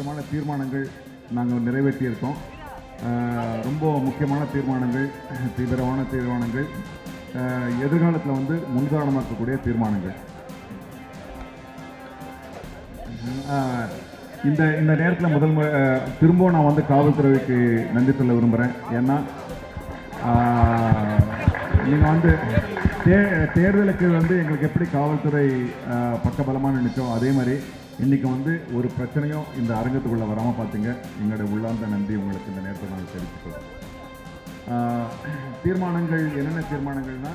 முக்கியமான தீர்மானங்கள் நாங்கள் நிறைவேற்றியிருக்கோம். ரொம்ப முக்கியமான தீர்மானங்கள் தீவிரமான தீர்மானங்கள் எதிர்காலத்தில் வந்து முன்காரணமாக்கக்கூடிய தீர்மானங்கள். இந்த இந்த நேரத்தில் முதல் திரும்பவும் நான் வந்து காவல்துறைக்கு நன்றி சொல்ல விரும்புகிறேன் ஏன்னா நீங்கள் வந்து தே தேர்தலுக்கு வந்து எங்களுக்கு எப்படி காவல்துறை பக்கபலமாக நினைச்சோம் அதே மாதிரி இன்றைக்கி வந்து ஒரு பிரச்சனையும் இந்த அரங்கத்துக்குள்ளே வராமல் பார்த்தீங்க. எங்களுடைய உள்ளார்ந்த நன்றி உங்களுக்கு இந்த நேரத்தில் நாங்கள் தெரிவிச்சுக்கிறோம் தீர்மானங்கள் என்னென்ன தீர்மானங்கள்னா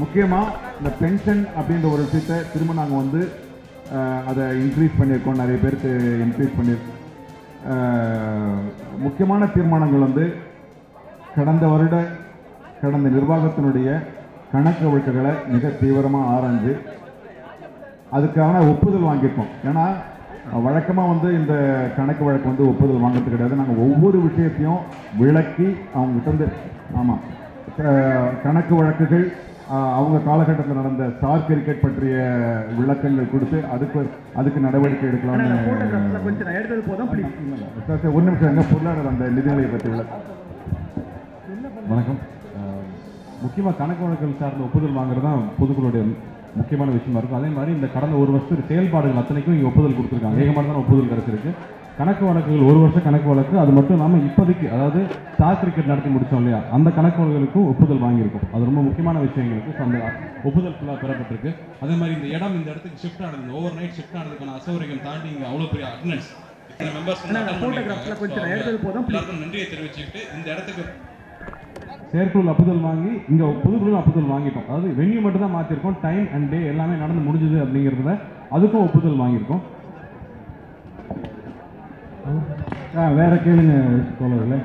முக்கியமாக இந்த பென்ஷன் அப்படின்ற ஒரு விஷயத்தை திரும்ப நாங்கள் வந்து அதை இன்க்ரீஸ் பண்ணியிருக்கோம். நிறைய பேருக்கு இன்க்ரீஸ் பண்ணியிருக்கோம் முக்கியமான தீர்மானங்கள் வந்து கடந்த வருட கடந்த நிர்வாகத்தினுடைய கணக்கு வழக்குகளை மிக தீவிரமாக ஆராய்ஞ்சு அதுக்கான ஒப்புதல் வாங்கியிருக்கோம். ஏன்னா வழக்கமாக வந்து இந்த கணக்கு வழக்கு வந்து ஒப்புதல் வாங்குறது கிடையாது. நாங்கள் ஒவ்வொரு விஷயத்தையும் விளக்கி அவங்ககிட்ட இருந்து ஆமாம் கணக்கு வழக்குகள் அவங்க காலகட்டத்தில் நடந்த ஸ்டார் கிரிக்கெட் பற்றிய விளக்கங்கள் கொடுத்து அதுக்கு அதுக்கு நடவடிக்கை எடுக்கலாம்னு ஒரு நிமிஷம். எங்க பொருளாதார அந்த நிதிநிலையை பற்றி வணக்கம். முக்கியமாக கணக்கு வழக்கல் சார்ந்த ஒப்புதல் வாங்குறது தான் பொதுக்களுடைய முக்கியமான விஷயமா இருக்கும். அதே மாதிரி இந்த கடந்த ஒரு வருஷத்துக்கு செயல்பாடுகள் அத்தனைக்கும் இங்கே ஒப்புதல் கொடுத்துருக்காங்க. ஏகமான ஒப்புதல் கிடைச்சிருக்கு. கணக்கு வழக்குகள் ஒரு வருஷம் கணக்கு வழக்கு. அது மட்டும் இல்லாமல் இப்போதைக்கு அதாவது ஸ்டார் கிரிக்கெட் நடத்தி முடிச்சோம் இல்லையா? அந்த கணக்கு வழக்குகளுக்கும் ஒப்புதல் வாங்கியிருக்கும். அது ரொம்ப முக்கியமான விஷயங்களுக்கு ஸோ அந்த ஒப்புதல் ஃபுல்லாக பெறப்பட்டிருக்கு. அதே மாதிரி இந்த இடம் இந்த இடத்துக்கு ஷிஃப்ட் ஆனது ஓவர் நைட் ஷிஃப்ட் ஆனதுக்கான அசௌகரியம் தாண்டி இங்கே அவ்வளோ பெரிய அட்டண்டன்ஸ் இத்தனை மெம்பர்ஸ் நன்றியை தெரிவிச்சுக்கிட்டு இந்த இடத்துக்கு செயற்குழு அப்புதல் வாங்கி இங்கே புதுக்குழு அப்புதல் வாங்கிட்டோம். அதாவது வென்யூ மட்டும் தான் மாற்றிருக்கோம் டைம் அண்ட் டே எல்லாமே நடந்து முடிஞ்சது அப்படிங்கிறதுல அதுக்கும் ஒப்புதல் வாங்கியிருக்கோம். ஆ வேற கேளுங்க தோழர்களே.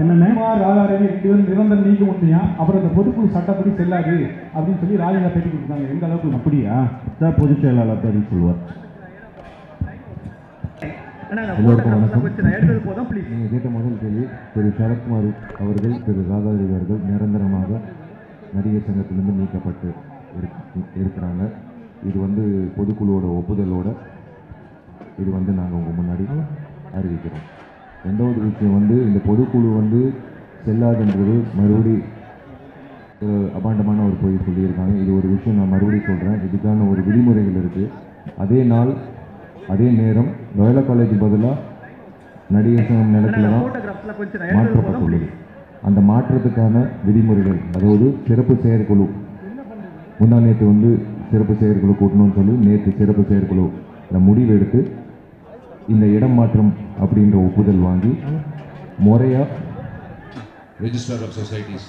என்னென்ன ராதாரவி ரெண்டு வந்து நிரந்தரம் நீக்க முடியா அப்புறம் இந்த பொதுக்குழு சட்டப்படி செல்லாது அப்படின்னு சொல்லி ராஜா பேட்டி கொடுத்தாங்க. எந்த அளவுக்கு அப்படியா? சார் பொதுச் செயலாளர் பதில் சொல்லுவார் அண்ணா நான் எல்லோருக்கும் photographs-ல வணக்கம். கொஞ்சம் நான் எடுத்தது போதும் ப்ளீஸ் நீங்கள் கேட்ட முதல் கேள்வி திரு சரத்குமார் அவர்கள் திரு அவர்கள் நிரந்தரமாக நடிகர் சங்கத்திலிருந்து நீக்கப்பட்டு இருக்கு- இருக்கிறாங்க. இது வந்து பொதுக்குழுவோட ஒப்புதலோட இது வந்து நாங்கள் உங்கள் முன்னாடி அறிவிக்கிறோம். ரெண்டாவது விஷயம் வந்து இந்த பொதுக்குழு வந்து செல்லாதுன்றது மறுபடி அபாண்டமான ஒரு பொய் சொல்லியிருக்காங்க. இது ஒரு விஷயம் நான் மறுபடியும் சொல்கிறேன் இதுக்கான ஒரு விதிமுறைகள் இருக்குது அதே நாள் அதே நேரம் லோயலா காலேஜ் பதிலாக நடிகர் சங்கம் நிலத்தில் தான் மாற்றப்பட்டுள்ளது. அந்த மாற்றத்துக்கான விதிமுறைகள் அதாவது சிறப்பு செயற்குழு. முந்தா நேற்று வந்து சிறப்பு செயற்குழு கூட்டணும்னு சொல்லி நேற்று சிறப்பு செயற்குழு முடிவு எடுத்து இந்த இடம் மாற்றம் அப்படின்ற ஒப்புதல் வாங்கி முறையாக Register of Societies.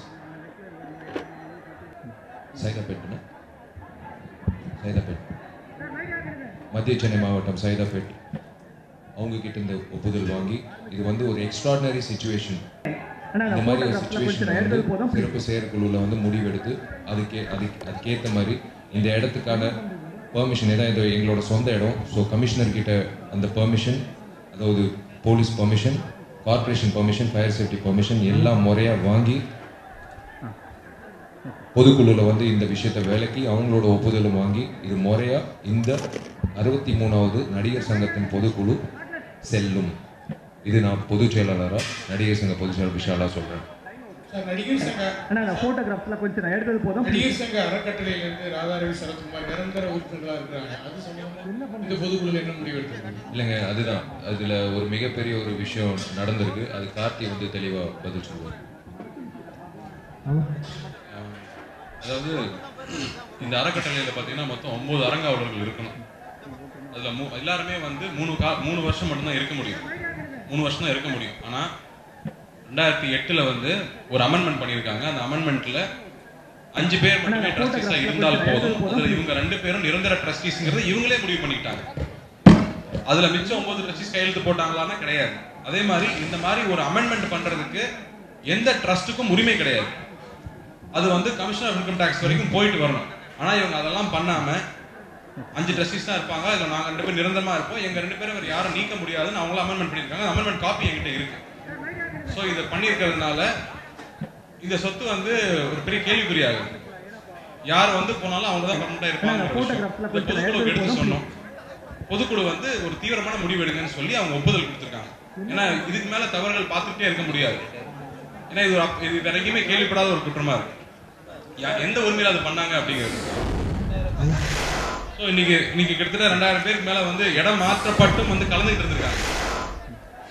சைதாப்பேட்னா சைதாப்பேட் மத்திய சென்னை மாவட்டம் சைதாப்பேட் அவங்க கிட்ட இந்த ஒப்புதல் வாங்கி இது வந்து ஒரு எக்ஸ்ட்ராடினரி சுச்சுவேஷன் இந்த மாதிரி ஒரு சுச்சுவேஷன் வந்து சிறப்பு செயற்குழுவில் வந்து முடிவெடுத்து அதுக்கே அதுக்கு அதுக்கேற்ற மாதிரி இந்த இடத்துக்கான பெர்மிஷன் ஏதாவது இது எங்களோட சொந்த இடம். ஸோ கமிஷனர் கிட்ட அந்த பெர்மிஷன் அதாவது police permission corporation permission fire safety permission எல்லாம் முறையாக வாங்கி பொதுக்குழுவில் வந்து இந்த விஷயத்தை விலக்கி அவங்களோட ஒப்புதலும் வாங்கி இது முறையாக இந்த அறுபத்தி மூணாவது நடிகர் சங்கத்தின் பொதுக்குழு செல்லும். இது நான் பொதுச் செயலாளராக நடிகர் சங்க பொதுச் செயலாளர் விஷாலா சொல்கிறேன் சார் நடிகர் சங்க அண்ணா நான் photographs-ல கொஞ்சம் நான் எடுத்தது போதும். ப்ளீஸ் நடிகர் சங்க அறக்கட்டளையிலிருந்து ராதாரவி சரத்குமார் நிரந்தர உறுப்பினர்களா இருக்கிறாங்க. அது சம்பந்தமா இந்த பொதுக்குழுல என்ன முடிவு எடுத்திருக்கீங்க? இல்லைங்க அதுதான். அதில் ஒரு மிகப்பெரிய ஒரு விஷயம் நடந்திருக்கு. அது கார்த்தி வந்து தெளிவாக பதில் சொல்லுவார். அதாவது இந்த அறக்கட்டளையில் பார்த்தீங்கன்னா மொத்தம் ஒன்பது அரங்காவலர்கள் இருக்கணும். அதில் மூ எல்லாருமே வந்து மூணு கா மூணு வருஷம் மட்டும்தான் இருக்க முடியும். மூணு வருஷம் தான் இருக்க முடியும். ஆனால் ரெண்டாயிரத்தி எட்டில் வந்து ஒரு அமெண்ட்மெண்ட் பண்ணியிருக்காங்க. அந்த அமெண்ட்மெண்ட்டில் அஞ்சு பேர் மட்டுமே ட்ரஸ்டீஸாக இருந்தால் போதும். அதில் இவங்க ரெண்டு பேரும் நிரந்தர ட்ரஸ்டீஸ்ங்கிறத இவங்களே முடிவு பண்ணிக்கிட்டாங்க. அதுல மிச்சம் ஒன்பது ட்ரஸ்டீஸ் கையெழுத்து போட்டாங்களான்னா கிடையாது. அதே மாதிரி இந்த மாதிரி ஒரு அமெண்ட்மெண்ட் பண்றதுக்கு எந்த ட்ரஸ்ட்டுக்கும் உரிமை கிடையாது. அது வந்து கமிஷனர் ஆஃப் இன்கம் டேக்ஸ் வரைக்கும் போயிட்டு வரணும். ஆனா இவங்க அதெல்லாம் பண்ணாம அஞ்சு ட்ரஸ்டீஸ் தான் இருப்பாங்க. இதுல நாங்க ரெண்டு பேரும் நிரந்தரமா இருப்போம். எங்க ரெண்டு பேரும் வேற யாரும் நீக்க முடியாதுன்னு அவங்களும் அமெண்ட்மெண்ட் பண்ணியிருக்காங்க. அமெண்ட்மெண்ட் காப்பி என்கிட்ட இருக்கு. ஸோ இதை பண்ணியிருக்கிறதுனால இந்த சொத்து வந்து ஒரு பெரிய கேள்விக்குறியாகுது. யார் வந்து போனாலும் அவங்க தான் பர்மனண்டா இருப்பாங்க பொதுக்குழுவுக்கு எடுத்து சொன்னோம். பொதுக்குழு வந்து ஒரு தீவிரமான முடிவு எடுங்கன்னு சொல்லி அவங்க ஒப்புதல் கொடுத்துருக்காங்க. ஏன்னா இதுக்கு மேல தவறுகள் பார்த்துட்டே இருக்க முடியாது. ஏன்னா இது இது எங்கேயுமே கேள்விப்படாத ஒரு குற்றமா இருக்கு. எந்த உரிமையில அது பண்ணாங்க அப்படிங்கிறது? ஸோ இன்னைக்கு இன்னைக்கு கிட்டத்தட்ட ரெண்டாயிரம் பேருக்கு மேல வந்து இடம் மாற்றப்பட்டும் வந்து கலந்துட்டு இருந்திருக்காங்க.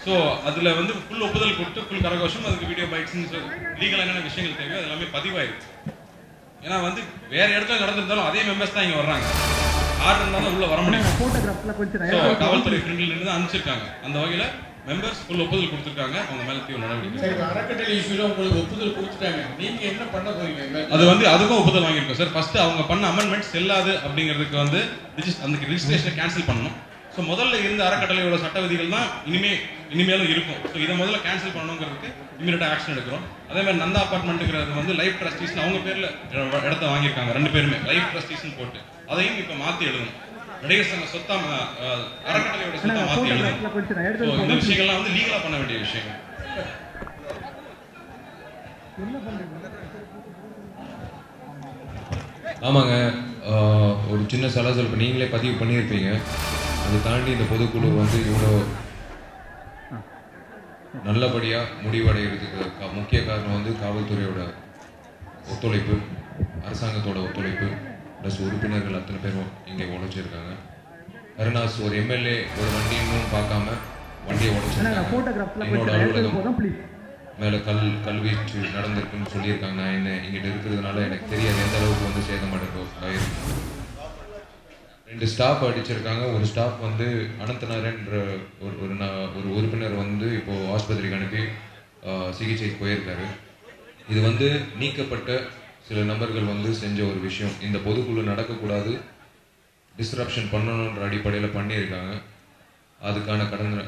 ஸோ அதுல வந்து ஃபுல் ஒப்புதல் கொடுத்து ஃபுல் கரகோஷம் அதுக்கு வீடியோ பைக்ஸ் லீகல் என்னென்ன விஷயங்கள் தேவையோ அது எல்லாமே பதிவாயிருக்கு. ஏன்னா வந்து வேற இடத்துல நடந்திருந்தாலும் அதே மெம்பர்ஸ் தான் இங்க வர்றாங்க. ஆர்டர் இருந்தாலும் உள்ள வர முடியும். காவல்துறை ஃப்ரெண்ட்ல இருந்து அனுப்பிச்சிருக்காங்க. அந்த வகையில மெம்பர்ஸ் ஃபுல் ஒப்புதல் கொடுத்துருக்காங்க. அவங்க மேல தீவிர நடவடிக்கை அறக்கட்டளை இஷ்யூல உங்களுக்கு ஒப்புதல் கொடுத்துட்டாங்க. நீங்க என்ன பண்ண போறீங்க? அது வந்து அதுக்கும் ஒப்புதல் வாங்கியிருக்கோம் சார் ஃபர்ஸ்ட் அவங்க பண்ண அமெண்ட்மெண்ட் செல்லாது அப்படிங்கிறதுக்கு வந்து அந்த ரெஜிஸ்ட்ரேஷனை கேன்சல் பண்ணணும். ஸோ முதல்ல இருந்த அறக்கட்டளையோட சட்ட விதிகள் தான் இனிமே இனிமேலும் இருக்கும். ஸோ இதை முதல்ல கேன்சல் பண்ணணுங்கிறதுக்கு இமீடியட்டாக ஆக்ஷன் எடுக்கிறோம். அதே மாதிரி நந்தா அபார்ட்மெண்ட்டுங்கிறது வந்து லைஃப் ட்ரஸ்டீஸ் அவங்க பேர்ல இட- இடத்த வாங்கியிருக்காங்க ரெண்டு பேருமே. லைஃப் ட்ரஸ்டீஸ்னு போட்டு. அதையும் இப்போ மாத்தி எழுதணும். நடிகர் சங்க சொத்தா அறக்கட்டளையோட சொத்தா மாத்தி இந்த விஷயங்கள்லாம் வந்து லீகலா பண்ண வேண்டிய விஷயங்கள். ஆமாங்க ஒரு சின்ன சலசலப்பு. நீங்களே பதிவு பண்ணியிருப்பீங்க. அதை தாண்டி இந்த பொதுக்குழு வந்து இவ்வளோ நல்லபடியாக முடிவடைகிறதுக்கு கா- முக்கிய காரணம் வந்து காவல்துறையோட ஒத்துழைப்பு அரசாங்கத்தோட ஒத்துழைப்பு. ப்ளஸ் உறுப்பினர்கள் அத்தனை பேரும் இங்கே உழைச்சிருக்காங்க. கருணாஸ் ஒரு எம்எல்ஏ ஒரு வண்டி இன்னும் பார்க்காம வண்டியை உடைச்சிருக்காங்க. என்னோட அலுவலகம் மேலே கல் கல்வீச்சு நடந்திருக்குன்னு சொல்லியிருக்காங்க. நான் என்ன இங்கிட்ட இருக்கிறதுனால எனக்கு தெரியாது. எந்த அளவுக்கு வந்து சேதம் ஆயிருக்கு ரெண்டு ஸ்டாஃப் அடிச்சிருக்காங்க. ஒரு ஸ்டாஃப் வந்து அனந்தநாரன்ற ஒரு ஒரு ஒரு உறுப்பினர் வந்து இப்போ ஆஸ்பத்திரிக்கு அனுப்பி சிகிச்சைக்கு போயிருக்காரு. இது வந்து நீக்கப்பட்ட சில நபர்கள் வந்து செஞ்ச ஒரு விஷயம். இந்த பொதுக்குழு நடக்கக்கூடாது டிஸ்ரப்ஷன் பண்ணணுன்ற அடிப்படையில் பண்ணியிருக்காங்க. அதுக்கான கடந்த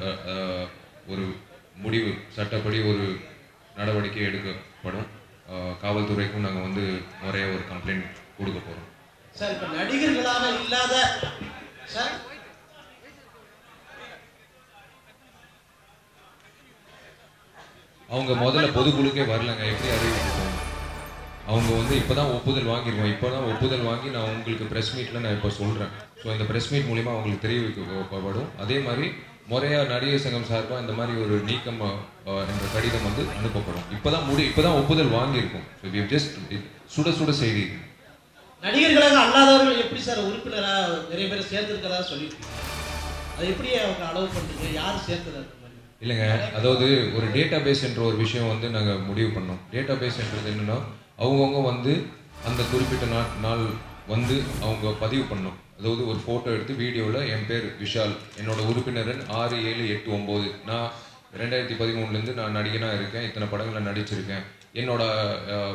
ஒரு முடிவு சட்டப்படி ஒரு நடவடிக்கை எடுக்கப்படும். காவல்துறைக்கும் நாங்கள் வந்து முறையாக ஒரு கம்ப்ளைண்ட் கொடுக்க போகிறோம் சார் இப்ப நடிகர்களாக இல்லாத சார்? அவங்க முதல்ல பொதுக்குழுக்கே வரலங்க. எப்படி அறிவிச்சிருக்கோம் அவங்க வந்து இப்பதான் ஒப்புதல் வாங்கியிருக்கோம் இப்பதான் ஒப்புதல் வாங்கி நான் உங்களுக்கு பிரஸ் மீட்ல நான் இப்போ சொல்றேன். ஸோ இந்த பிரஸ் மீட் மூலியமா அவங்களுக்கு தெரிவிக்கப்படும். அதே மாதிரி முறையா நடிகர் சங்கம் சார்பா இந்த மாதிரி ஒரு நீக்கம் என்ற கடிதம் வந்து அனுப்பப்படும். இப்பதான் முடி இப்பதான் ஒப்புதல் வாங்கியிருக்கோம். ஜஸ்ட் சுட சுட செய்தி. நடிகர்களாக அல்லாதவர்கள் எப்படி சார் உறுப்பினரா நிறைய பேர் சேர்த்திருக்கிறதா சொல்லியிருக்கீங்க? அது எப்படி அவங்க அளவு பண்றீங்க யார் மாதிரி? இல்லைங்க அதாவது ஒரு டேட்டா பேஸ் என்ற ஒரு விஷயம் வந்து நாங்கள் முடிவு பண்ணோம். டேட்டா பேஸ்ன்றது என்னன்னா அவங்கவுங்க வந்து அந்த குறிப்பிட்ட நாள் நாள் வந்து அவங்க பதிவு பண்ணோம் அதாவது ஒரு ஃபோட்டோ எடுத்து வீடியோவில் என் பேர் விஷால் என்னோட உறுப்பினரன் ஆறு ஏழு எட்டு ஒம்பது. நான் ரெண்டாயிரத்தி பதிமூணுலேருந்து நான் நடிகனாக இருக்கேன். இத்தனை படங்களில் நடிச்சிருக்கேன். என்னோட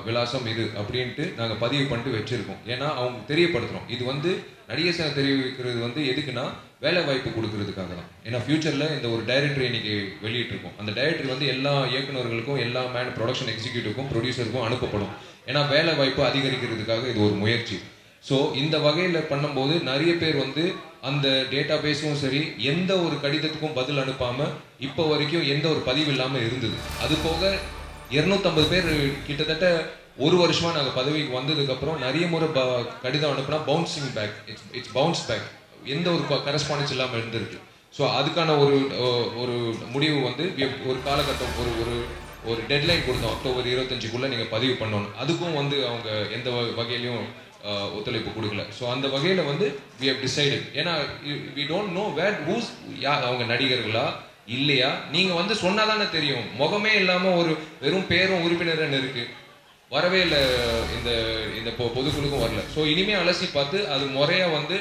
விலாசம் இது அப்படின்ட்டு நாங்கள் பதிவு பண்ணிட்டு வச்சுருக்கோம். ஏன்னா அவங்க தெரியப்படுத்துகிறோம் இது வந்து நடிகர் சங்கம் தெரிவிக்கிறது வந்து எதுக்குன்னா வேலை வாய்ப்பு கொடுக்கறதுக்காக தான் ஏன்னா ஃபியூச்சரில் இந்த ஒரு டைரக்டரி இன்னைக்கு வெளியிட்டிருக்கோம். அந்த டைரக்டரி வந்து எல்லா இயக்குனர்களுக்கும் எல்லா மேன் ப்ரொடக்ஷன் எக்ஸிக்யூட்டிவ்க்கும் ப்ரொடியூசருக்கும் அனுப்பப்படும். ஏன்னா வேலை வாய்ப்பு அதிகரிக்கிறதுக்காக இது ஒரு முயற்சி. ஸோ இந்த வகையில் பண்ணும்போது நிறைய பேர் வந்து அந்த டேட்டா பேஸும் சரி எந்த ஒரு கடிதத்துக்கும் பதில் அனுப்பாமல் இப்போ வரைக்கும் எந்த ஒரு பதிவு இல்லாமல் இருந்தது. அது போக இரநூத்தம்பது பேர் கிட்டத்தட்ட ஒரு வருஷமா நாங்கள் பதவிக்கு வந்ததுக்கப்புறம் நிறைய முறை ப- கடிதம் அனுப்புனா bouncing back it's it's bounce back எந்த ஒரு கரஸ்பாண்டன்ஸ் இல்லாமல் இருந்திருக்கு. ஸோ அதுக்கான ஒரு ஒரு முடிவு வந்து ஒரு காலகட்டம் ஒரு ஒரு ஒரு டெட்லைன் கொடுத்தோம் அக்டோபர் இருபத்தஞ்சுக்குள்ள நீங்கள் பதிவு பண்ணணும். அதுக்கும் வந்து அவங்க எந்த வகையிலையும் ஒத்துழைப்பு கொடுக்கல. ஸோ அந்த வகையில் வந்து வி ஹவ் டிசைடட் ஏன்னா we don't know where who's யார் அவங்க நடிகர்களா இல்லையா? நீங்கள் வந்து சொன்னாதானே தெரியும். முகமே இல்லாமல் ஒரு வெறும் பேரும் உறுப்பினர்னு இருக்குது வரவே இல்லை இந்த இந்த பொ- பொதுக்குழுக்கும் வரல. ஸோ இனிமேல் அலசி பார்த்து அது முறையாக வந்து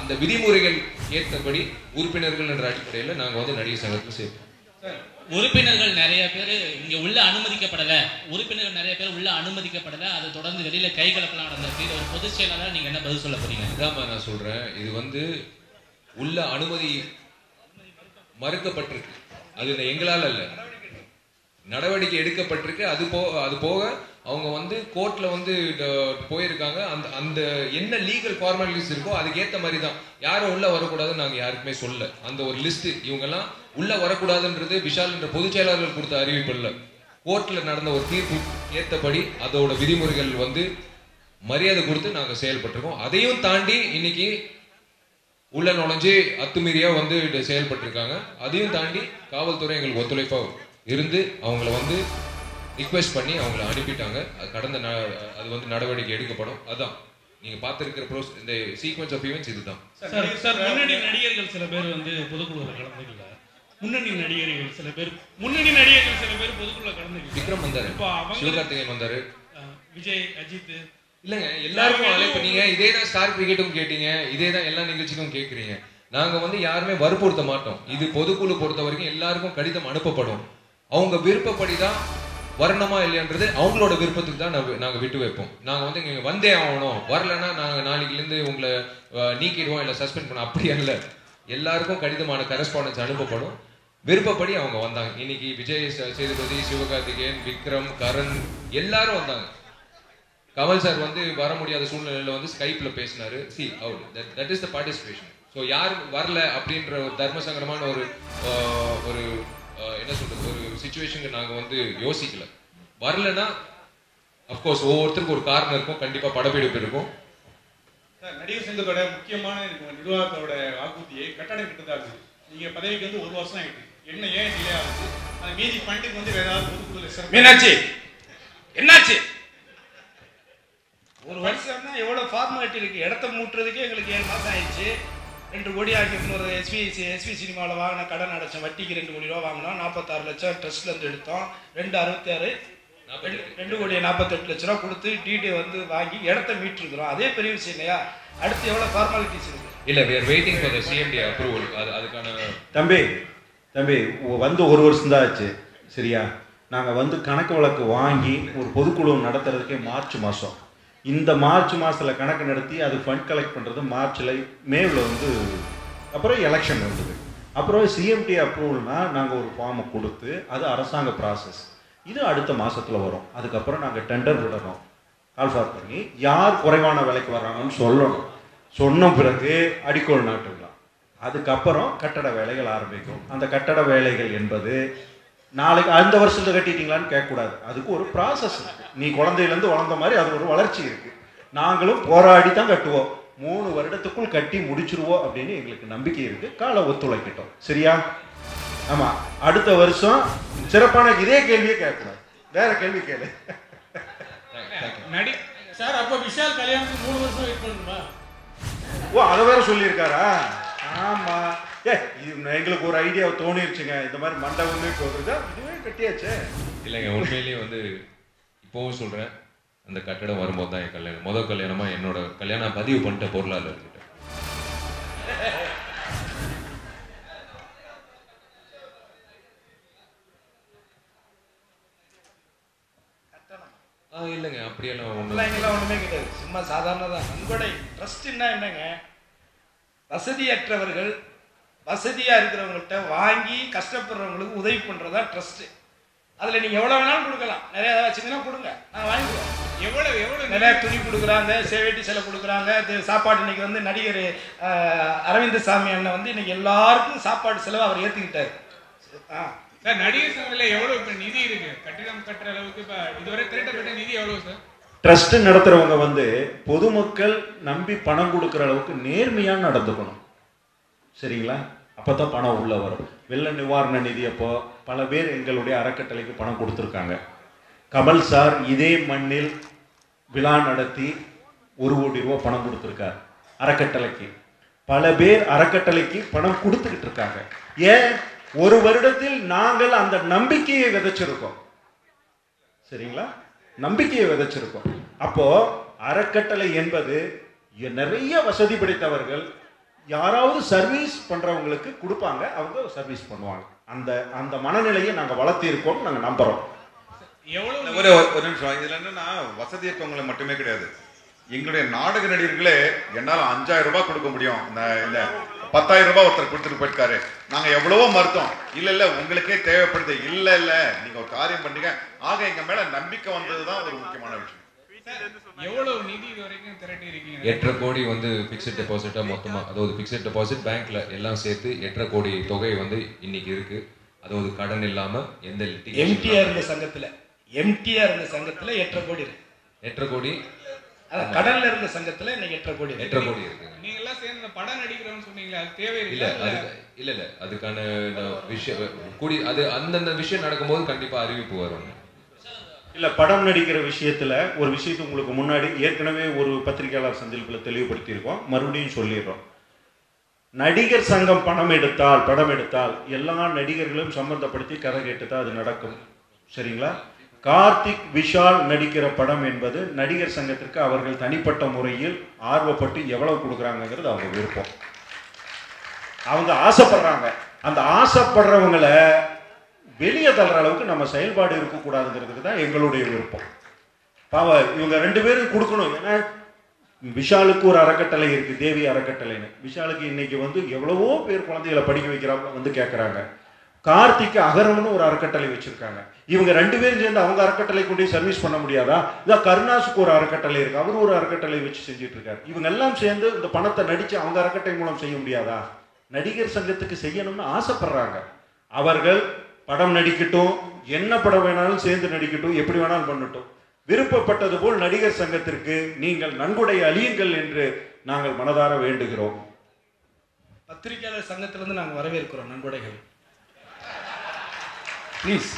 அந்த விதிமுறைகள் ஏற்றபடி உறுப்பினர்கள் என்ற அடிப்படையில் நாங்கள் வந்து நடிகர் சங்கத்தில் சேர்ப்போம் உறுப்பினர்கள் நிறைய பேர் இங்கே உள்ள அனுமதிக்கப்படலை. உறுப்பினர்கள் நிறைய பேர் உள்ள அனுமதிக்கப்படலை. அதை தொடர்ந்து வெளியில் கை கலப்பெல்லாம் நடந்திருக்கு இது ஒரு பொதுச் செயலாளர் நீங்கள் என்ன பதில் சொல்ல போறீங்க? இதாம்மா நான் சொல்கிறேன் இது வந்து உள்ள அனுமதி மறுக்கப்பட்டிருக்கு. அது எங்களால் அல்ல. நடவடிக்கை எடுக்கப்பட்டிருக்கு. அது போ அது போக அவங்க வந்து கோர்ட்ல வந்து போயிருக்காங்க. அந்த அந்த என்ன லீகல் ஃபார்மாலிட்டிஸ் இருக்கோ அதுக்கேற்ற மாதிரி தான் யாரும் உள்ள வரக்கூடாதுன்னு நாங்கள் யாருக்குமே சொல்ல. அந்த ஒரு லிஸ்ட் இவங்கெல்லாம் உள்ள வரக்கூடாதுன்றது விஷால் என்ற பொதுச் செயலாளர்கள் கொடுத்த அறிவிப்பு இல்லை. கோர்ட்ல நடந்த ஒரு தீர்ப்பு ஏத்தபடி அதோட விதிமுறைகள் வந்து மரியாதை கொடுத்து நாங்க செயல்பட்டிருக்கோம். அதையும் தாண்டி இன்னைக்கு உள்ள நுழைஞ்சு அத்துமீறியா வந்து செயல்பட்டிருக்காங்க. அதையும் தாண்டி காவல்துறை எங்களுக்கு ஒத்துழைப்பா இருந்து அவங்கள வந்து ரிக்வெஸ்ட் பண்ணி அவங்கள அனுப்பிட்டாங்க. அது கடந்த ந- அது வந்து நடவடிக்கை எடுக்கப்படும். அதான். நீங்க பார்த்திருக்கிற ப்ரோஸ் இந்த சீக்வன்ஸ் ஆஃப் ஈவெண்ட்ஸ் இதுதான். சார் முன்னாடி நடிகர்கள் சில பேர் வந்து பொதுக்குழுவில் கலந்துக்கல. முன்னணி நடிகர்கள் சில பேர் முன்னணி நடிகர்கள் சில பேர் பொதுக்குழுல கலந்துக்கல விக்ரம் வந்தாரு சிவகார்த்திகேயன் வந்தாரு. விஜய் அஜித். இல்லங்க எல்லாருக்கும் அழைப்பு நீங்க இதே தான் ஸ்டார் கிரிக்கெட்டும் கேட்டீங்க. இதே தான் எல்லா நிகழ்ச்சிக்கும் கேக்குறீங்க. நாங்க வந்து யாருமே வற்புறுத்த மாட்டோம். இது பொதுக்குழு பொறுத்த வரைக்கும் எல்லாருக்கும் கடிதம் அனுப்பப்படும். அவங்க விருப்பப்படி தான் வரணுமா இல்லையான்றது அவங்களோட விருப்பத்துக்கு தான் நாங்க- நாங்க விட்டு வைப்போம். நாங்க வந்து இங்க வந்தே ஆகணும். வரலன்னா நாங்க நாளைக்குல இருந்து உங்களை நீக்கிடுவோம் இல்ல சஸ்பெண்ட் பண்ண அப்படி அல்ல. எல்லாருக்கும் கடிதமான கரஸ்பாண்டன்ஸ் அனுப்பப்படும். விருப்பப்படி அவங்க வந்தாங்க. இன்னைக்கு விஜய் சேதுபதி சிவகார்த்திகேயன் விக்ரம் கரண் எல்லாரும் வந்தாங்க. கமல் சார் வந்து வர முடியாத சூழ்நிலையில வந்து ஸ்கைப்ல பேசினாரு. See our that is the participation so யார் வரல அப்படின்ற ஒரு தர்ம சங்கடமான ஒரு ஒரு என்ன சொல்றது? ஒரு சுச்சுவேஷனுக்கு நாங்கள் வந்து யோசிக்கல. வரலன்னா அப்கோர்ஸ் ஒவ்வொருத்தருக்கும் ஒரு காரணம் இருக்கும். கண்டிப்பா படப்பிடிப்பு இருக்கும். நடிகர் சங்கத்தோட முக்கியமான நிர்வாகத்தோட வாக்குறுதியை கட்டணம் கிட்டதாகுது நீங்க பதவிக்கு வந்து ஒரு வருஷம் ஆயிட்டு என்ன ஏன் டிலே ஆகுது? அந்த மீதி ஃபண்டுக்கு வந்து வேற ஏதாவது மீனாட்சி என்னாச்சு? ஒரு வருஷம்னா எவ்வளவு ஃபார்மாலிட்டி இருக்கு? இடத்த மூட்டுறதுக்கே எங்களுக்கு ஏழு மாசம் ஆயிடுச்சு. ரெண்டு கோடி ஆக்கிட்டு ஒரு எஸ்வி எஸ்வி சினிமாவில் வாங்கின கடன் அடைச்சோம். வட்டிக்கு ரெண்டு கோடி ரூபா வாங்கினோம். நாற்பத்தாறு லட்சம் ட்ரஸ்ட்ல இருந்து எடுத்தோம். ரெண்டு அறுபத்தி ஆறு ரெண்டு கோடி நாற்பத்தெட்டு லட்ச ரூபா கொடுத்து டிடி வந்து வாங்கி இடத்த மீட்டிருக்கிறோம். அதே பெரிய விஷயம் இல்லையா? அடுத்து எவ்வளவு ஃபார்மாலிட்டிஸ் இருக்கு? இல்ல we are waiting for the C M D approval அது அதுக்கான தம்பி தம்பி வந்து ஒரு வருஷம் தான் ஆச்சு. சரியா? நாங்கள் வந்து கணக்கு வழக்கு வாங்கி ஒரு பொதுக்குழு நடத்துறதுக்கே மார்ச் மாதம் இந்த மார்ச் மாதத்தில் கணக்கு நடத்தி அது ஃபண்ட் கலெக்ட் பண்ணுறது மார்ச்சில் மேவில் வந்து அப்புறம் எலெக்ஷன் வந்தது. அப்புறம் சிஎம்டி அப்ரூவல்னா நாங்கள் ஒரு ஃபார்மை கொடுத்து அது அரசாங்க ப்ராசஸ் இது அடுத்த மாதத்தில் வரும். அதுக்கப்புறம் நாங்கள் டெண்டர் விடணும். கால்ஃபார் பண்ணி யார் குறைவான விலைக்கு வர்றாங்கன்னு சொல்லணும். சொன்ன பிறகு அடிக்கோல் நாட்டுங்களா அதுக்கப்புறம் கட்டட வேலைகள் ஆரம்பிக்கும். அந்த கட்டட வேலைகள் என்பது நாளைக்கு அந்த வருஷத்துல கட்டிட்டீங்களான்னு கேட்கக்கூடாது. அதுக்கு ஒரு ப்ராசஸ் இருக்கு. நீ குழந்தையிலேருந்து வளர்ந்த மாதிரி அது ஒரு வளர்ச்சி இருக்கு. நாங்களும் போராடி தான் கட்டுவோம். மூணு வருடத்துக்குள் கட்டி முடிச்சிருவோம் அப்படின்னு எங்களுக்கு நம்பிக்கை இருக்கு. கால ஒத்துழைக்கட்டும். சரியா? ஆமா. அடுத்த வருஷம் சிறப்பான இதே கேள்வியே கேட்கக்கூடாது. வேற கேள்வி கேளு. நடி சார் அப்போ விஷால் கல்யாணத்துக்கு மூணு வருஷம் வெயிட் ஓ அதை வேற சொல்லியிருக்காரா? ஆமா. ஏ இது எங்களுக்கு ஒரு ஐடியா தோணிருச்சுங்க. இந்த மாதிரி மண்டபமே போகுது இதுவே கட்டியாச்சே. இல்லைங்க உண்மையிலேயே வந்து இப்போவும் சொல்றேன். அந்த கட்டடம் வரும்போது தான் என் கல்யாணம். முதல் கல்யாணமா என்னோட கல்யாணம் பதிவு பண்ணிட்ட பொருளாளர் கிட்ட ஆ இல்லைங்க அப்படியெல்லாம் ஒன்றும் ஒண்ணுமே கிடையாது. சும்மா சாதாரண தான். நன்கொடை ட்ரஸ்ட்னா என்னங்க? வசதியற்றவர்கள் வசதியா இருக்கிறவங்கள்ட்ட வாங்கி கஷ்டப்படுறவங்களுக்கு உதவி பண்றதா ட்ரஸ்ட் அதுல நீங்க எவ்வளவு வேணாலும் கொடுக்கலாம். நிறைய வச்சுங்கன்னா கொடுங்க. நான் வாங்கிக்குவோம் எவ்வளவு எவ்வளவு நிறைய துணி கொடுக்குறாங்க சேவேட்டி சிலை கொடுக்குறாங்க. சாப்பாடு இன்னைக்கு வந்து நடிகர் அரவிந்த் சாமி அண்ணன் வந்து இன்னைக்கு எல்லாருக்கும் சாப்பாடு செலவு அவர் ஆ. சார் நடிகர் எவ்வளவு இப்ப நிதி இருக்கு? கட்டிடம் கட்டுற அளவுக்கு இப்ப இதுவரை திரட்டப்பட்ட நிதி எவ்வளவு சார்? ட்ரஸ்ட் நடத்துறவங்க வந்து பொதுமக்கள் நம்பி பணம் கொடுக்குற அளவுக்கு நேர்மையாக நடந்துக்கணும். சரிங்களா? அப்போ தான் பணம் உள்ளே வரும். வெள்ள நிவாரண நிதி அப்போ பல பேர் எங்களுடைய அறக்கட்டளைக்கு பணம் கொடுத்துருக்காங்க. கமல் சார் இதே மண்ணில் விழா நடத்தி ஒரு கோடி ரூபா பணம் கொடுத்துருக்கார். அறக்கட்டளைக்கு. பல பேர் அறக்கட்டளைக்கு பணம் கொடுத்துக்கிட்டு இருக்காங்க. ஏன்? ஒரு வருடத்தில் நாங்கள் அந்த நம்பிக்கையை விதைச்சிருக்கோம். சரிங்களா? நம்பிக்கையை விதைச்சிருக்கோம். அப்போ அறக்கட்டளை என்பது நிறைய வசதி படைத்தவர்கள் யாராவது சர்வீஸ் பண்றவங்களுக்கு கொடுப்பாங்க அவங்க சர்வீஸ் பண்ணுவாங்க. அந்த அந்த மனநிலையை நாங்க வளர்த்திருக்கோம் நாங்க நம்புறோம். எவ்வளவு ஒரு ஒரு நிமிஷம். இதுல என்னன்னா வசதி இருக்கவங்களை மட்டுமே கிடையாது. எங்களுடைய நாடக நடிகர்களே என்னால அஞ்சாயிரம் ரூபாய் கொடுக்க முடியும். இந்த பத்தாயிரம் ரூபாய் ஒருத்தர் கொடுத்துட்டு போயிருக்காரு நாங்க எவ்வளவோ மறுத்தோம். இல்ல இல்ல உங்களுக்கே தேவைப்படுது. இல்ல இல்ல நீங்க ஒரு காரியம் பண்ணீங்க ஆக எங்க மேல நம்பிக்கை வந்ததுதான் ஒரு முக்கியமான விஷயம். எவ்வளவு நிதி வரைக்கும் திரட்டி இருக்கீங்க? எட்டரை கோடி வந்து பிக்சட் டெபாசிட்டா மொத்தமா அதாவது பிக்சட் டெபாசிட் பேங்க்ல எல்லாம் சேர்த்து எட்டரை கோடி தொகை வந்து இன்னைக்கு இருக்கு. அதாவது கடன் இல்லாம எந்த எம்டிஆர் இருந்த சங்கத்துல எம்டிஆர் இருந்த சங்கத்துல எட்டரை கோடி இருக்கு. எட்டரை கோடி கடல்ல இருந்த சங்கத்துல இன்னைக்கு எட்டரை கோடி இருக்கு. எட்டரை கோடி இருக்கு. நீங்க எல்லாம் சேர்ந்து படம் நடிக்கிறோம்னு சொன்னீங்களே அது இல்ல தேவையில்லை அது இல்ல இல்ல. அதுக்கான விஷயம் கூடி அது அந்தந்த விஷயம் நடக்கும்போது கண்டிப்பா அறிவிப்பு வரும். இல்ல படம் நடிக்கிற விஷயத்துல ஒரு விஷயத்தை உங்களுக்கு முன்னாடி ஏற்கனவே ஒரு பத்திரிகையாளர் சந்திப்புல தெளிவுபடுத்தியிருக்கோம். மறுபடியும் சொல்லிடுறோம். நடிகர் சங்கம் பணம் எடுத்தால் படம் எடுத்தால் எல்லா நடிகர்களும் சம்பந்தப்படுத்தி கதை கேட்டு தான் அது நடக்கும். சரிங்களா? கார்த்திக் விஷால் நடிக்கிற படம் என்பது நடிகர் சங்கத்திற்கு அவர்கள் தனிப்பட்ட முறையில் ஆர்வப்பட்டு எவ்வளவு கொடுக்குறாங்கங்கிறது அவங்க விருப்பம். அவங்க ஆசைப்படுறாங்க. அந்த ஆசைப்படுறவங்களை வெளியே தள்ளுற அளவுக்கு நம்ம செயல்பாடு இருக்கக்கூடாதுங்கிறதுக்கு தான் எங்களுடைய விருப்பம். பாவ இவங்க ரெண்டு பேரும் கொடுக்கணும். ஏன்னா விஷாலுக்கு ஒரு அறக்கட்டளை இருக்கு தேவி அறக்கட்டளைன்னு. விஷாலுக்கு இன்னைக்கு வந்து எவ்வளவோ பேர் குழந்தைகளை படிக்க வைக்கிறாங்க வந்து கேட்குறாங்க கார்த்திக்கு அகரம்னு ஒரு அறக்கட்டளை வச்சிருக்காங்க. இவங்க ரெண்டு பேரும் சேர்ந்து அவங்க அறக்கட்டளை கொண்டு சர்வீஸ் பண்ண முடியாதா? இதான் கருணாசுக்கு ஒரு அறக்கட்டளை இருக்கு. அவர் ஒரு அறக்கட்டளை வச்சு செஞ்சுட்டு இருக்காரு. இவங்க எல்லாம் சேர்ந்து இந்த பணத்தை நடிச்சு அவங்க அறக்கட்டளை மூலம் செய்ய முடியாதா? நடிகர் சங்கத்துக்கு செய்யணும்னு ஆசைப்படுறாங்க. அவர்கள் படம் நடிக்கட்டும் என்ன படம் வேணாலும் சேர்ந்து நடிக்கட்டும் எப்படி வேணாலும் பண்ணட்டும். விருப்பப்பட்டது போல் நடிகர் சங்கத்திற்கு நீங்கள் நன்கொடை அழியுங்கள் என்று நாங்கள் மனதார வேண்டுகிறோம். பத்திரிகையாளர் சங்கத்திலிருந்து நாங்கள் வரவேற்கிறோம் நன்கொடைகள். ப்ளீஸ்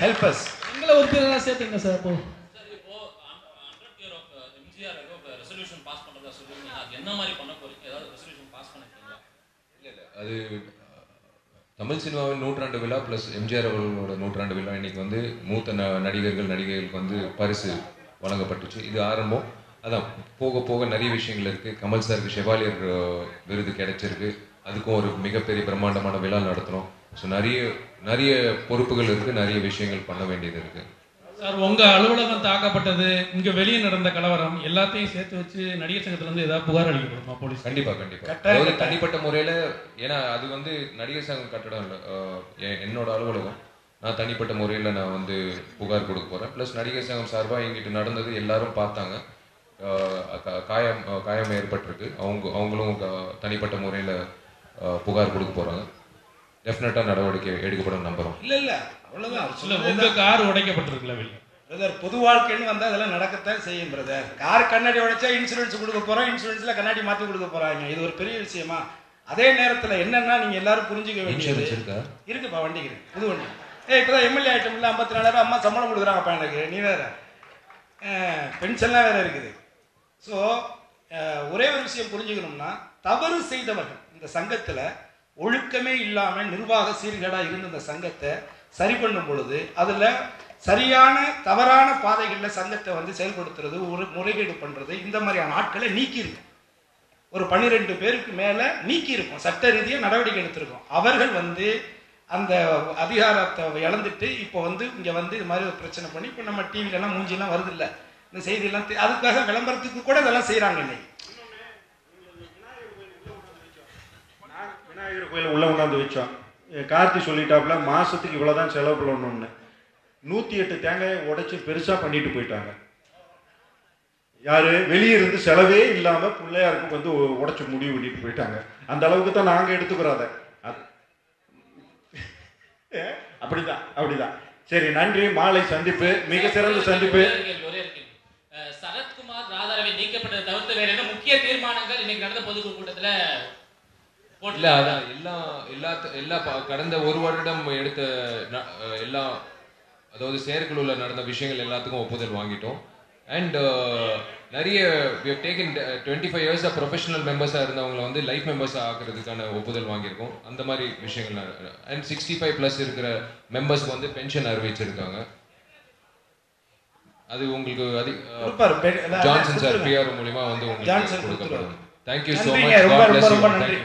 ஹெல்ப் அஸ் எங்களை உறுப்பினராக சேர்த்துங்க சார் அப்போ. எம்ஜிஆர் ரெசல்யூஷன் பாஸ் பண்றதா சொல்லுவீங்க அது என்ன மாதிரி பண்ண போறீங்க? ஏதாவது ரெசல்யூஷன் பாஸ் பண்ணிருக்கீங்களா? அது தமிழ் சினிமாவின் நூற்றாண்டு விழா ப்ளஸ் எம்ஜிஆர் அவர்களோட நூற்றாண்டு விழா. இன்னைக்கு வந்து மூத்த ந- நடிகர்கள் நடிகைகளுக்கு வந்து பரிசு வழங்கப்பட்டுச்சு. இது ஆரம்பம். அதான் போக போக நிறைய விஷயங்கள் இருக்கு. கமல் சாருக்கு செவாலியர் விருது கிடைச்சிருக்கு. அதுக்கும் ஒரு மிகப்பெரிய பிரம்மாண்டமான விழா நடத்துறோம் ஸோ நிறைய நிறைய பொறுப்புகள் இருக்கு நிறைய விஷயங்கள் பண்ண வேண்டியது இருக்கு. சார் உங்க அலுவலகம் தாக்கப்பட்டது இங்க வெளியே நடந்த கலவரம் எல்லாத்தையும் சேர்த்து வச்சு நடிகர் சங்கத்துல இருந்து ஏதாவது புகார் அளிக்கப்படுமா போலீஸ்? கண்டிப்பா கண்டிப்பா. கட்டாயம், அதாவது கட்டாயம். தனிப்பட்ட முறையில ஏன்னா அது வந்து நடிகர் சங்கம் கட்டடம் இல்லை. என்னோட அலுவலகம். நான் தனிப்பட்ட முறையில் நான் வந்து புகார் கொடுக்க போறேன். ப்ளஸ் நடிகர் சங்கம் சார்பாக எங்கிட்ட நடந்தது எல்லாரும் பார்த்தாங்க. காயம் காயம் ஏற்பட்டிருக்கு. அவங்க அவங்களும் தனிப்பட்ட முறையில் புகார் கொடுக்க போறாங்க. டெஃபினட்டாக நடவடிக்கை எடுக்கப்படும் நம்புறோம். இல்ல இல்ல. அவ்வளவுதான். இல்ல உங்க. கார் உடைக்கப்பட்டிருக்குல்ல வெளியே பிரதர் பொது வாழ்க்கைன்னு வந்தா அதெல்லாம் நடக்கத்தான் செய்யும் பிரதர் கார் கண்ணாடி உடைச்சா இன்சூரன்ஸ் கொடுக்க போறோம் இன்சூரன்ஸ்ல கண்ணாடி மாத்தி கொடுக்க போறாங்க. இது ஒரு பெரிய விஷயமா? அதே நேரத்துல என்னன்னா நீங்க எல்லாரும் புரிஞ்சுக்க வேண்டியது இருக்குப்பா வண்டிக்கு இருக்கு. புது வண்டி. ஏய் இப்பதான் எம்எல்ஏ ஆயிட்டோம்ல ஐம்பத்தி நாலாயிரம் அம்மா சம்பளம் கொடுக்குறாங்கப்பா எனக்கு. நீ வேற. பென்ஷன்லாம் வேற இருக்குது. ஸோ ஒரே ஒரு விஷயம் புரிஞ்சுக்கணும்னா தவறு செய்தவர்கள் இந்த சங்கத்தில் ஒழுக்கமே இல்லாமல் நிர்வாக சீர்கேடாக இருந்த இந்த சங்கத்தை சரி பண்ணும் பொழுது அதில் சரியான தவறான பாதைகளில் சங்கத்தை வந்து செயல்படுத்துறது ஒரு முறைகேடு பண்ணுறது இந்த மாதிரியான ஆட்களை நீக்கி ஒரு பன்னிரெண்டு பேருக்கு மேலே நீக்கியிருக்கும். சட்ட ரீதியாக நடவடிக்கை எடுத்திருக்கோம். அவர்கள் வந்து அந்த அதிகாரத்தை இழந்துட்டு இப்போ வந்து இங்கே வந்து இது மாதிரி ஒரு பிரச்சனை பண்ணி இப்போ நம்ம டிவில மூஞ்சிலாம் வருது இந்த செய்தியெல்லாம் அதுக்காக விளம்பரத்துக்கு கூட இதெல்லாம் செய்கிறாங்க இன்னைக்கு. விநாயகர் கோயில் உள்ள கொண்டாந்து வச்சோம் கார்த்தி சொல்லிட்டாப்புல மாசத்துக்கு இவ்வளவுதான் செலவு பண்ணணும்னு. நூத்தி எட்டு தேங்காயை உடைச்சு பெருசா பண்ணிட்டு போயிட்டாங்க. யாரு? வெளியே இருந்து செலவே இல்லாம பிள்ளையாருக்கு வந்து உடைச்சு முடிவு பண்ணிட்டு போயிட்டாங்க. அந்த அளவுக்கு தான் நாங்க எடுத்துக்கிறோம் அதை. அப்படிதான் அப்படிதான். சரி நன்றி மாலை சந்திப்பு மிக சிறந்த சந்திப்பு. சரத்குமார் ராதாரவி நீக்கப்பட்டதை தவிர்த்து வேற என்ன முக்கிய தீர்மானங்கள் இன்னைக்கு நடந்த பொதுக்குழு இல்ல அதான் எல்லா எல்லா எல்லா கடந்த ஒரு வருடம் எடுத்த எல்லா அதாவது செயற்குழுல நடந்த விஷயங்கள் எல்லாத்துக்கும் ஒப்புதல் வாங்கிட்டோம் அண்ட் நிறைய we have taken twenty five இயர்ஸாக ப்ரொஃபஷனல் மெம்பர்ஸாக இருந்தவங்களை வந்து லைஃப் மெம்பர்ஸாக ஆக்குறதுக்கான ஒப்புதல் வாங்கியிருக்கோம் அந்த மாதிரி விஷயங்கள் அண்ட் சிக்ஸ்டி ஃபைவ் ப்ளஸ் இருக்கிற மெம்பர்ஸ்க்கு வந்து பென்ஷன் அறிவிச்சிருக்காங்க அது உங்களுக்கு அதி கொடுப்பாரு. பெ- அதான் ஜான்சன் சார். பிஆர் மூலியமா வந்து ஜான்சன் உங்களுக்கு கொடுக்கப்படும். Thank you so. மச் ரொம்ப நன்றி